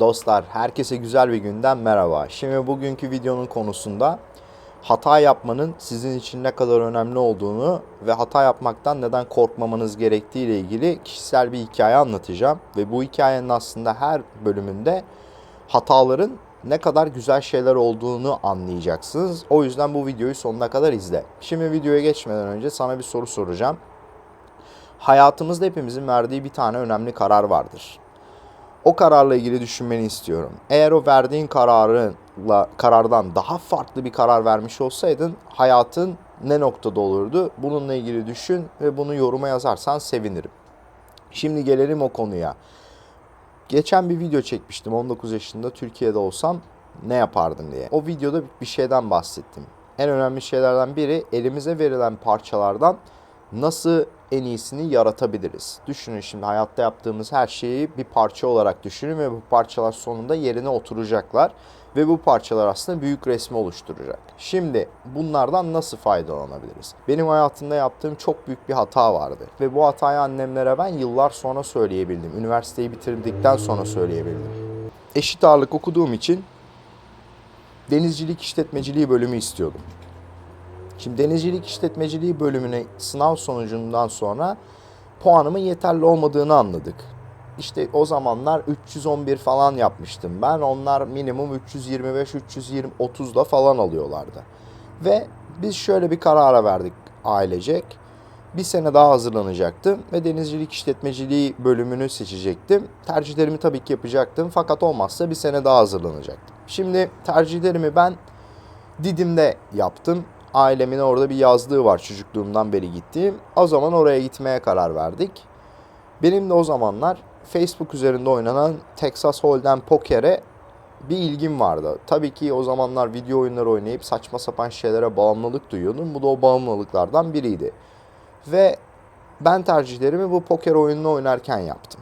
Dostlar, herkese güzel bir günden merhaba. Şimdi bugünkü videonun konusunda hata yapmanın sizin için ne kadar önemli olduğunu ve hata yapmaktan neden korkmamanız gerektiği ile ilgili kişisel bir hikaye anlatacağım. Ve bu hikayenin aslında her bölümünde hataların ne kadar güzel şeyler olduğunu anlayacaksınız. O yüzden bu videoyu sonuna kadar izle. Şimdi videoya geçmeden önce sana bir soru soracağım. Hayatımızda hepimizin verdiği bir tane önemli karar vardır o kararla ilgili düşünmeni istiyorum. Eğer o verdiğin kararla karardan daha farklı bir karar vermiş olsaydın hayatın ne noktada olurdu? Bununla ilgili düşün ve bunu yoruma yazarsan sevinirim. Şimdi gelelim o konuya. Geçen bir video çekmiştim 19 yaşında Türkiye'de olsam ne yapardım diye. O videoda bir şeyden bahsettim. En önemli şeylerden biri elimize verilen parçalardan nasıl en iyisini yaratabiliriz? Düşünün şimdi hayatta yaptığımız her şeyi bir parça olarak düşünün ve bu parçalar sonunda yerine oturacaklar ve bu parçalar aslında büyük resmi oluşturacak. Şimdi bunlardan nasıl faydalanabiliriz? Benim hayatımda yaptığım çok büyük bir hata vardı ve bu hatayı annemlere ben yıllar sonra söyleyebildim. Üniversiteyi bitirdikten sonra söyleyebildim. Eşit ağırlık okuduğum için denizcilik işletmeciliği bölümü istiyordum. Şimdi denizcilik işletmeciliği bölümüne sınav sonucundan sonra puanımın yeterli olmadığını anladık. İşte o zamanlar 311 falan yapmıştım ben. Onlar minimum 325 320 30'da falan alıyorlardı. Ve biz şöyle bir karara verdik ailecek. Bir sene daha hazırlanacaktım ve denizcilik işletmeciliği bölümünü seçecektim. Tercihlerimi tabii ki yapacaktım fakat olmazsa bir sene daha hazırlanacaktım. Şimdi tercihlerimi ben Didim'de yaptım ailemin orada bir yazlığı var çocukluğumdan beri gittiğim. O zaman oraya gitmeye karar verdik. Benim de o zamanlar Facebook üzerinde oynanan Texas Hold'em Poker'e bir ilgim vardı. Tabii ki o zamanlar video oyunları oynayıp saçma sapan şeylere bağımlılık duyuyordum. Bu da o bağımlılıklardan biriydi. Ve ben tercihlerimi bu poker oyununu oynarken yaptım.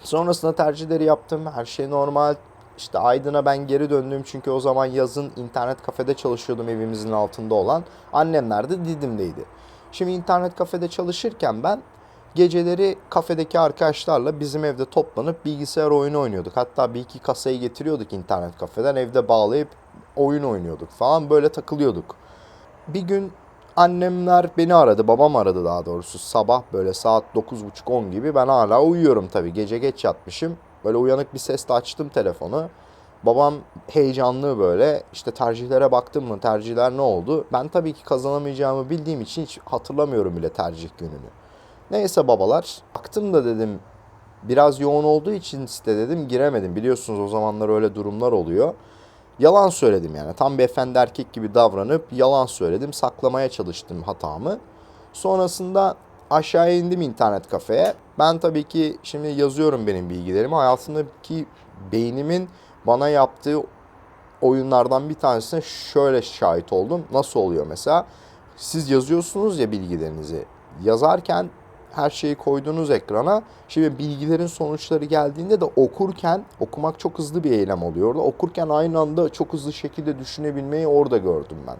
Sonrasında tercihleri yaptım. Her şey normal. İşte Aydın'a ben geri döndüm çünkü o zaman yazın internet kafede çalışıyordum evimizin altında olan. Annemler de Didim'deydi. Şimdi internet kafede çalışırken ben geceleri kafedeki arkadaşlarla bizim evde toplanıp bilgisayar oyunu oynuyorduk. Hatta bir iki kasayı getiriyorduk internet kafeden evde bağlayıp oyun oynuyorduk falan böyle takılıyorduk. Bir gün annemler beni aradı, babam aradı daha doğrusu sabah böyle saat 9.30-10 gibi ben hala uyuyorum tabii gece geç yatmışım. Böyle uyanık bir sesle açtım telefonu. Babam heyecanlı böyle işte tercihlere baktım mı tercihler ne oldu? Ben tabii ki kazanamayacağımı bildiğim için hiç hatırlamıyorum bile tercih gününü. Neyse babalar baktım da dedim biraz yoğun olduğu için site dedim giremedim. Biliyorsunuz o zamanlar öyle durumlar oluyor. Yalan söyledim yani tam bir efendi erkek gibi davranıp yalan söyledim. Saklamaya çalıştım hatamı. Sonrasında aşağıya indim internet kafeye. Ben tabii ki şimdi yazıyorum benim bilgilerimi. Hayatımdaki beynimin bana yaptığı oyunlardan bir tanesine şöyle şahit oldum. Nasıl oluyor mesela? Siz yazıyorsunuz ya bilgilerinizi. Yazarken her şeyi koyduğunuz ekrana. Şimdi bilgilerin sonuçları geldiğinde de okurken okumak çok hızlı bir eylem oluyor. Orada okurken aynı anda çok hızlı şekilde düşünebilmeyi orada gördüm ben.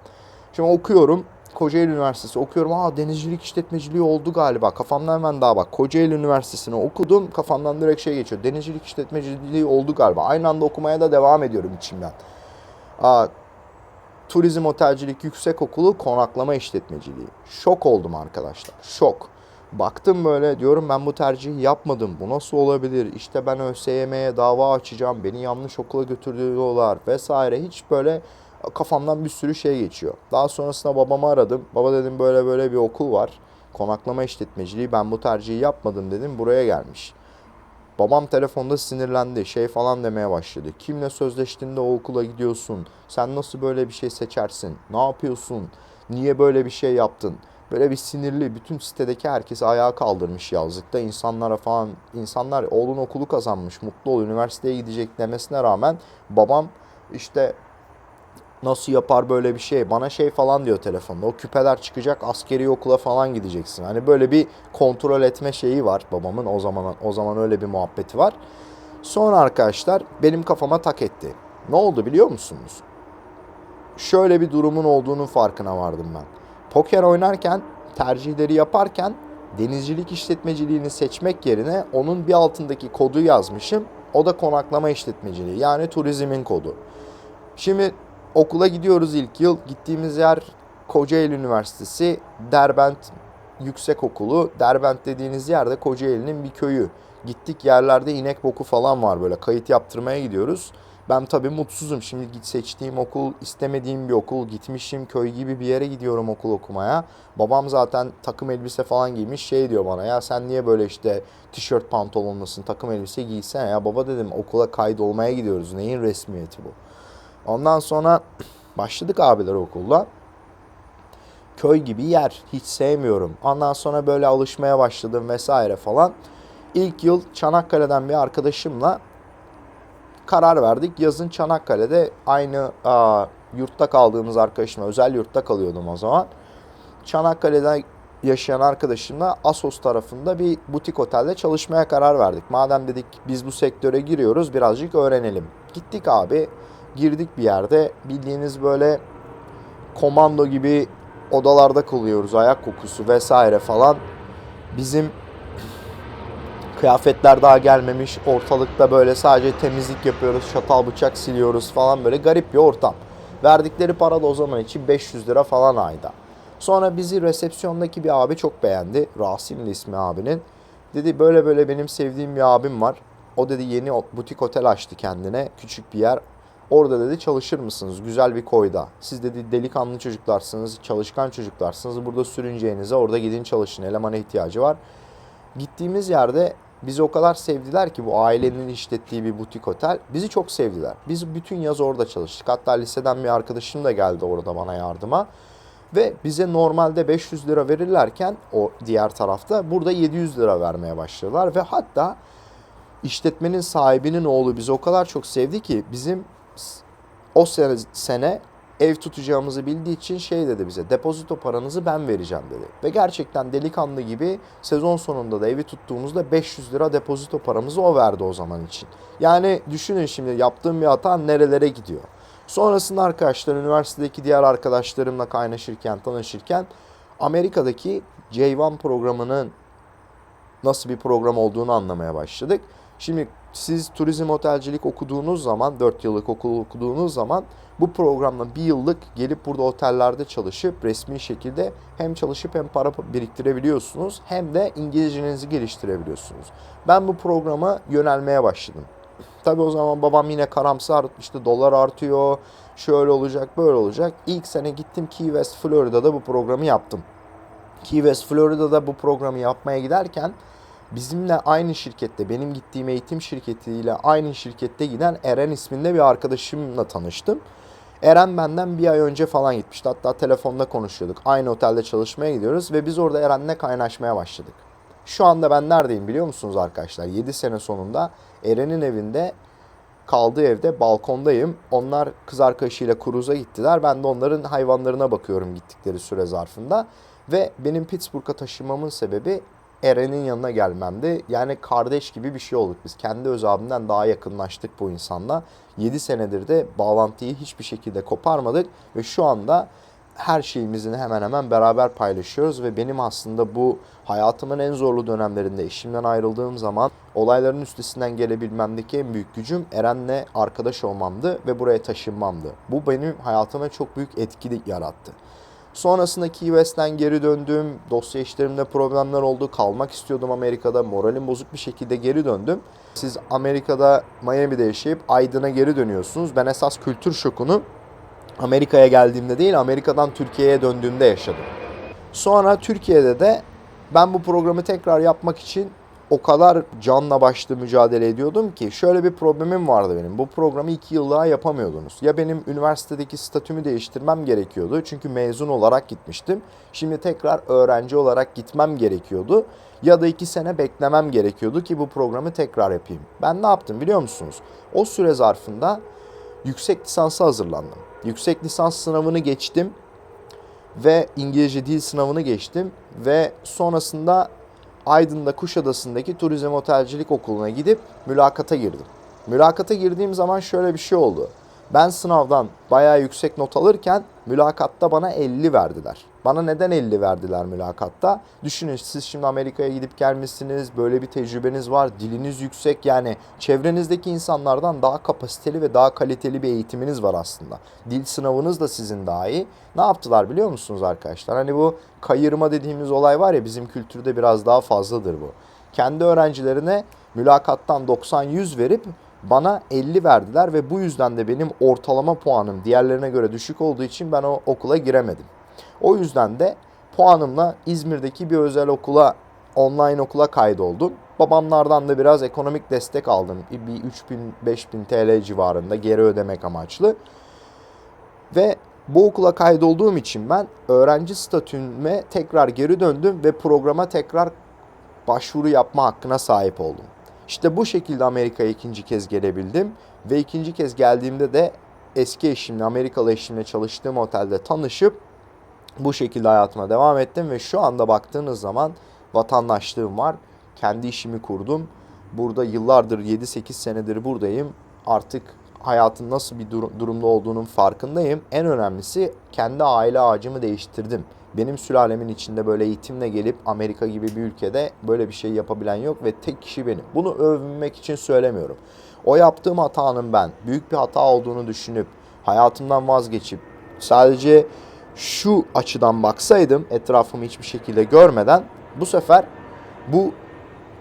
Şimdi okuyorum. Kocaeli Üniversitesi okuyorum. Aa denizcilik işletmeciliği oldu galiba. Kafamdan hemen daha bak. Kocaeli Üniversitesi'ni okudum. Kafamdan direkt şey geçiyor. Denizcilik işletmeciliği oldu galiba. Aynı anda okumaya da devam ediyorum içimden. Aa, Turizm Otelcilik Yüksek Okulu Konaklama İşletmeciliği. Şok oldum arkadaşlar. Şok. Baktım böyle diyorum ben bu tercihi yapmadım. Bu nasıl olabilir? İşte ben ÖSYM'ye dava açacağım. Beni yanlış okula götürüyorlar vesaire. Hiç böyle kafamdan bir sürü şey geçiyor. Daha sonrasında babamı aradım. Baba dedim böyle böyle bir okul var. Konaklama işletmeciliği ben bu tercihi yapmadım dedim. Buraya gelmiş. Babam telefonda sinirlendi. Şey falan demeye başladı. Kimle sözleştiğinde o okula gidiyorsun? Sen nasıl böyle bir şey seçersin? Ne yapıyorsun? Niye böyle bir şey yaptın? Böyle bir sinirli bütün sitedeki herkesi ayağa kaldırmış yazlıkta insanlara falan insanlar oğlun okulu kazanmış mutlu ol üniversiteye gidecek demesine rağmen babam işte nasıl yapar böyle bir şey? Bana şey falan diyor telefonda. O küpeler çıkacak askeri okula falan gideceksin. Hani böyle bir kontrol etme şeyi var babamın. O zaman o zaman öyle bir muhabbeti var. Sonra arkadaşlar benim kafama tak etti. Ne oldu biliyor musunuz? Şöyle bir durumun olduğunu farkına vardım ben. Poker oynarken tercihleri yaparken denizcilik işletmeciliğini seçmek yerine onun bir altındaki kodu yazmışım. O da konaklama işletmeciliği yani turizmin kodu. Şimdi okula gidiyoruz ilk yıl. Gittiğimiz yer Kocaeli Üniversitesi Derbent Yüksekokulu. Derbent dediğiniz yerde Kocaeli'nin bir köyü. Gittik yerlerde inek boku falan var böyle. Kayıt yaptırmaya gidiyoruz. Ben tabii mutsuzum. Şimdi git seçtiğim okul istemediğim bir okul. Gitmişim köy gibi bir yere gidiyorum okul okumaya. Babam zaten takım elbise falan giymiş. Şey diyor bana ya sen niye böyle işte tişört pantolonlusun takım elbise giysene ya. Baba dedim okula kaydolmaya gidiyoruz. Neyin resmiyeti bu? Ondan sonra başladık abiler okulda. Köy gibi yer. Hiç sevmiyorum. Ondan sonra böyle alışmaya başladım vesaire falan. İlk yıl Çanakkale'den bir arkadaşımla karar verdik. Yazın Çanakkale'de aynı aa, yurtta kaldığımız arkadaşımla, özel yurtta kalıyordum o zaman. Çanakkale'de yaşayan arkadaşımla Asos tarafında bir butik otelde çalışmaya karar verdik. Madem dedik biz bu sektöre giriyoruz birazcık öğrenelim. Gittik abi girdik bir yerde bildiğiniz böyle komando gibi odalarda kalıyoruz ayak kokusu vesaire falan. Bizim kıyafetler daha gelmemiş ortalıkta böyle sadece temizlik yapıyoruz çatal bıçak siliyoruz falan böyle garip bir ortam. Verdikleri para da o zaman için 500 lira falan ayda. Sonra bizi resepsiyondaki bir abi çok beğendi. Rasim de ismi abinin. Dedi böyle böyle benim sevdiğim bir abim var. O dedi yeni butik otel açtı kendine. Küçük bir yer. Orada dedi çalışır mısınız? Güzel bir koyda. Siz dedi delikanlı çocuklarsınız, çalışkan çocuklarsınız. Burada sürüneceğinize orada gidin çalışın. Elemana ihtiyacı var. Gittiğimiz yerde bizi o kadar sevdiler ki bu ailenin işlettiği bir butik otel. Bizi çok sevdiler. Biz bütün yaz orada çalıştık. Hatta liseden bir arkadaşım da geldi orada bana yardıma. Ve bize normalde 500 lira verirlerken o diğer tarafta burada 700 lira vermeye başladılar. Ve hatta işletmenin sahibinin oğlu bizi o kadar çok sevdi ki bizim o sene, ev tutacağımızı bildiği için şey dedi bize depozito paranızı ben vereceğim dedi. Ve gerçekten delikanlı gibi sezon sonunda da evi tuttuğumuzda 500 lira depozito paramızı o verdi o zaman için. Yani düşünün şimdi yaptığım bir hata nerelere gidiyor. Sonrasında arkadaşlar üniversitedeki diğer arkadaşlarımla kaynaşırken tanışırken Amerika'daki J1 programının nasıl bir program olduğunu anlamaya başladık. Şimdi siz turizm otelcilik okuduğunuz zaman, 4 yıllık okul okuduğunuz zaman bu programla bir yıllık gelip burada otellerde çalışıp resmi şekilde hem çalışıp hem para biriktirebiliyorsunuz hem de İngilizcenizi geliştirebiliyorsunuz. Ben bu programa yönelmeye başladım. Tabii o zaman babam yine karamsar işte dolar artıyor, şöyle olacak, böyle olacak. İlk sene gittim Key West, Florida'da bu programı yaptım. Key West, Florida'da bu programı yapmaya giderken bizimle aynı şirkette, benim gittiğim eğitim şirketiyle aynı şirkette giden Eren isminde bir arkadaşımla tanıştım. Eren benden bir ay önce falan gitmişti. Hatta telefonda konuşuyorduk. Aynı otelde çalışmaya gidiyoruz ve biz orada Eren'le kaynaşmaya başladık. Şu anda ben neredeyim biliyor musunuz arkadaşlar? 7 sene sonunda Eren'in evinde kaldığı evde balkondayım. Onlar kız arkadaşıyla kuruza gittiler. Ben de onların hayvanlarına bakıyorum gittikleri süre zarfında. Ve benim Pittsburgh'a taşınmamın sebebi Eren'in yanına gelmemdi. Yani kardeş gibi bir şey olduk biz. Kendi öz abimden daha yakınlaştık bu insanla. 7 senedir de bağlantıyı hiçbir şekilde koparmadık. Ve şu anda her şeyimizin hemen hemen beraber paylaşıyoruz ve benim aslında bu hayatımın en zorlu dönemlerinde eşimden ayrıldığım zaman olayların üstesinden gelebilmemdeki en büyük gücüm Eren'le arkadaş olmamdı ve buraya taşınmamdı. Bu benim hayatıma çok büyük etki yarattı. Sonrasında Key West'ten geri döndüm. Dosya işlerimde problemler oldu. Kalmak istiyordum Amerika'da. Moralim bozuk bir şekilde geri döndüm. Siz Amerika'da Miami'de yaşayıp Aydın'a geri dönüyorsunuz. Ben esas kültür şokunu Amerika'ya geldiğimde değil Amerika'dan Türkiye'ye döndüğümde yaşadım. Sonra Türkiye'de de ben bu programı tekrar yapmak için o kadar canla başlı mücadele ediyordum ki şöyle bir problemim vardı benim. Bu programı iki yıllığa yapamıyordunuz. Ya benim üniversitedeki statümü değiştirmem gerekiyordu. Çünkü mezun olarak gitmiştim. Şimdi tekrar öğrenci olarak gitmem gerekiyordu. Ya da iki sene beklemem gerekiyordu ki bu programı tekrar yapayım. Ben ne yaptım biliyor musunuz? O süre zarfında yüksek lisansa hazırlandım. Yüksek lisans sınavını geçtim ve İngilizce dil sınavını geçtim ve sonrasında Aydın'da Kuşadası'ndaki Turizm Otelcilik Okulu'na gidip mülakata girdim. Mülakata girdiğim zaman şöyle bir şey oldu. Ben sınavdan bayağı yüksek not alırken mülakatta bana 50 verdiler. Bana neden 50 verdiler mülakatta? Düşünün siz şimdi Amerika'ya gidip gelmişsiniz, böyle bir tecrübeniz var, diliniz yüksek yani çevrenizdeki insanlardan daha kapasiteli ve daha kaliteli bir eğitiminiz var aslında. Dil sınavınız da sizin daha iyi. Ne yaptılar biliyor musunuz arkadaşlar? Hani bu kayırma dediğimiz olay var ya bizim kültürde biraz daha fazladır bu. Kendi öğrencilerine mülakattan 90-100 verip bana 50 verdiler ve bu yüzden de benim ortalama puanım diğerlerine göre düşük olduğu için ben o okula giremedim. O yüzden de puanımla İzmir'deki bir özel okula, online okula kaydoldum. Babamlardan da biraz ekonomik destek aldım. Bir 3000-5000 TL civarında geri ödemek amaçlı. Ve bu okula kaydolduğum için ben öğrenci statüme tekrar geri döndüm ve programa tekrar başvuru yapma hakkına sahip oldum. İşte bu şekilde Amerika'ya ikinci kez gelebildim ve ikinci kez geldiğimde de eski eşimle, Amerikalı eşimle çalıştığım otelde tanışıp bu şekilde hayatıma devam ettim ve şu anda baktığınız zaman vatandaşlığım var. Kendi işimi kurdum. Burada yıllardır 7-8 senedir buradayım. Artık hayatın nasıl bir dur- durumda olduğunun farkındayım. En önemlisi kendi aile ağacımı değiştirdim. Benim sülalemin içinde böyle eğitimle gelip Amerika gibi bir ülkede böyle bir şey yapabilen yok ve tek kişi benim. Bunu övünmek için söylemiyorum. O yaptığım hatanın ben büyük bir hata olduğunu düşünüp hayatımdan vazgeçip sadece şu açıdan baksaydım etrafımı hiçbir şekilde görmeden bu sefer bu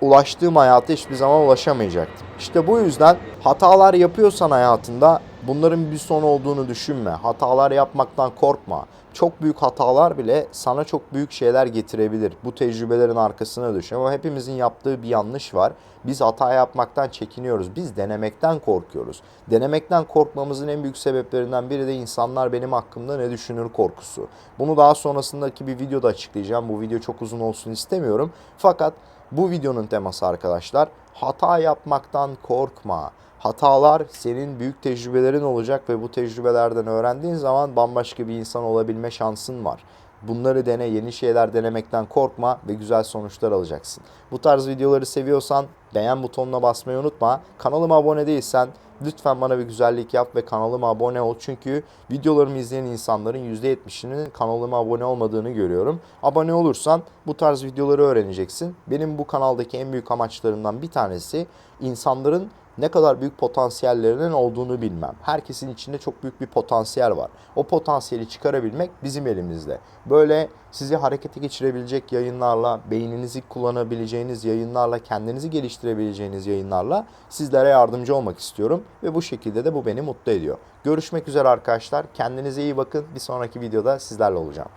ulaştığım hayata hiçbir zaman ulaşamayacaktım. İşte bu yüzden hatalar yapıyorsan hayatında bunların bir son olduğunu düşünme. Hatalar yapmaktan korkma. Çok büyük hatalar bile sana çok büyük şeyler getirebilir. Bu tecrübelerin arkasına düş. Ama hepimizin yaptığı bir yanlış var. Biz hata yapmaktan çekiniyoruz. Biz denemekten korkuyoruz. Denemekten korkmamızın en büyük sebeplerinden biri de insanlar benim hakkımda ne düşünür korkusu. Bunu daha sonrasındaki bir videoda açıklayacağım. Bu video çok uzun olsun istemiyorum. Fakat bu videonun teması arkadaşlar hata yapmaktan korkma. Hatalar senin büyük tecrübelerin olacak ve bu tecrübelerden öğrendiğin zaman bambaşka bir insan olabilme şansın var. Bunları dene, yeni şeyler denemekten korkma ve güzel sonuçlar alacaksın. Bu tarz videoları seviyorsan beğen butonuna basmayı unutma. Kanalıma abone değilsen lütfen bana bir güzellik yap ve kanalıma abone ol. Çünkü videolarımı izleyen insanların %70'inin kanalıma abone olmadığını görüyorum. Abone olursan bu tarz videoları öğreneceksin. Benim bu kanaldaki en büyük amaçlarımdan bir tanesi insanların ne kadar büyük potansiyellerinin olduğunu bilmem. Herkesin içinde çok büyük bir potansiyel var. O potansiyeli çıkarabilmek bizim elimizde. Böyle sizi harekete geçirebilecek yayınlarla, beyninizi kullanabileceğiniz yayınlarla, kendinizi geliştirebileceğiniz yayınlarla sizlere yardımcı olmak istiyorum. Ve bu şekilde de bu beni mutlu ediyor. Görüşmek üzere arkadaşlar. Kendinize iyi bakın. Bir sonraki videoda sizlerle olacağım.